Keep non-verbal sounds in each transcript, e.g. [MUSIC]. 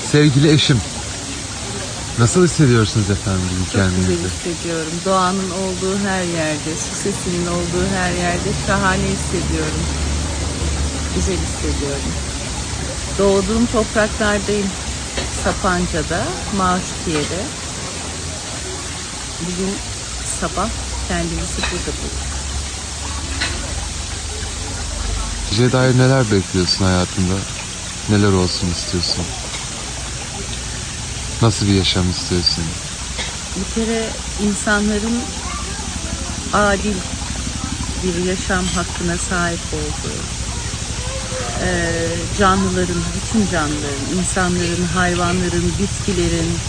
Sevgili eşim. Nasıl hissediyorsunuz efendim bugün Çok güzel kendinizi? hissediyorum. Doğanın olduğu her yerde, su sesinin olduğu her yerde şahane hissediyorum. Güzel hissediyorum. Doğduğum topraklardayım. Sapanca'da, Maaşkiye'de. Bugün sabah kendimizi burada bulduk. Geceye dair neler bekliyorsun hayatında? Neler olsun istiyorsun? Nasıl bir yaşam istiyorsun? Bir kere insanların adil bir yaşam hakkına sahip olduğu, eee, canlıların, bütün canlıların, insanların, hayvanların, bitkilerin,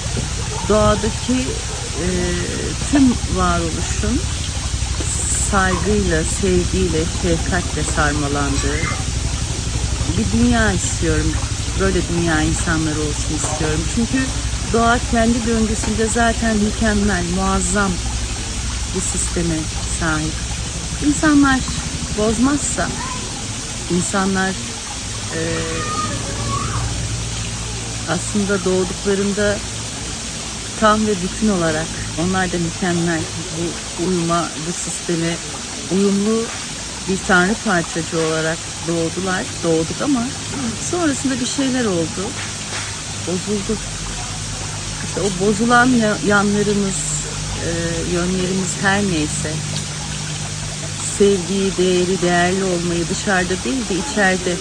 doğadaki eee, tüm varoluşun saygıyla, sevgiyle, şefkatle sarmalandığı bir dünya istiyorum. Böyle dünya insanları olsun istiyorum. Çünkü doğa kendi döngüsünde zaten mükemmel, muazzam bir sisteme sahip. İnsanlar bozmazsa, insanlar eee, aslında doğduklarında tam ve bütün olarak onlar da mükemmel bu uyuma, bu sisteme uyumlu bir tanrı parçacı olarak doğdular, doğduk ama sonrasında bir şeyler oldu, bozuldu. İşte o bozulan ya- yanlarımız, e, yönlerimiz her neyse, sevgiyi, değeri, değerli olmayı dışarıda değil de içeride,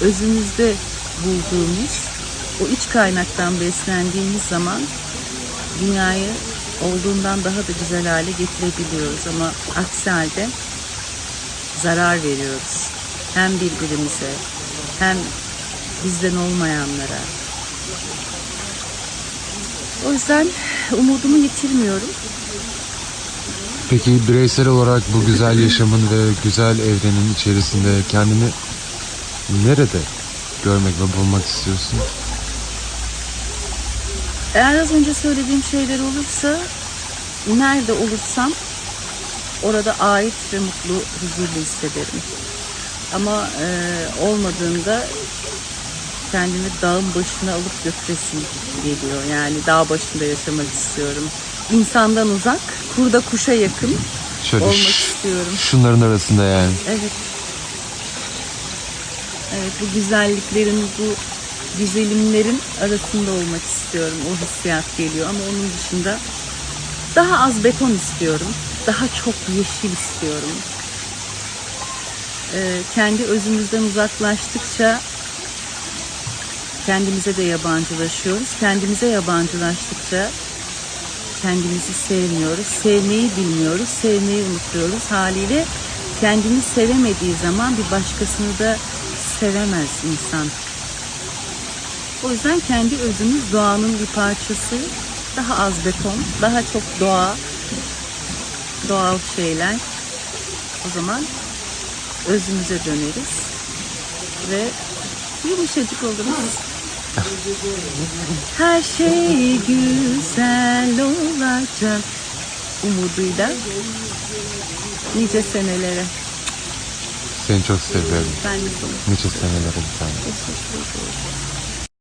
özümüzde bulduğumuz, o iç kaynaktan beslendiğimiz zaman dünyayı olduğundan daha da güzel hale getirebiliyoruz ama aksi halde zarar veriyoruz. Hem birbirimize hem bizden olmayanlara. O yüzden umudumu yitirmiyorum. Peki bireysel olarak bu güzel [LAUGHS] yaşamın ve güzel evrenin içerisinde kendini nerede görmek ve bulmak istiyorsun? Eğer az önce söylediğim şeyler olursa nerede olursam orada ait ve mutlu, huzurlu hissederim. Ama e, olmadığında kendimi dağın başına alıp götüresim geliyor. Yani dağ başında yaşamak istiyorum. İnsandan uzak, kurda kuşa yakın Şöyle olmak istiyorum. şunların arasında yani. Evet. Evet bu güzelliklerin, bu güzelimlerin arasında olmak istiyorum. O hissiyat geliyor ama onun dışında daha az beton istiyorum. Daha çok yeşil istiyorum. Ee, kendi özümüzden uzaklaştıkça kendimize de yabancılaşıyoruz. Kendimize yabancılaştıkça kendimizi sevmiyoruz. Sevmeyi bilmiyoruz. Sevmeyi unutuyoruz. Haliyle kendini sevemediği zaman bir başkasını da sevemez insan. O yüzden kendi özümüz doğanın bir parçası. Daha az beton, daha çok doğa, doğal şeyler. O zaman özümüze döneriz ve yumuşacık oluruz. Her şey güzel olacak umuduyla nice senelere. Seni çok seviyorum. Ben de Nice senelere bir tane. teşekkür ederim.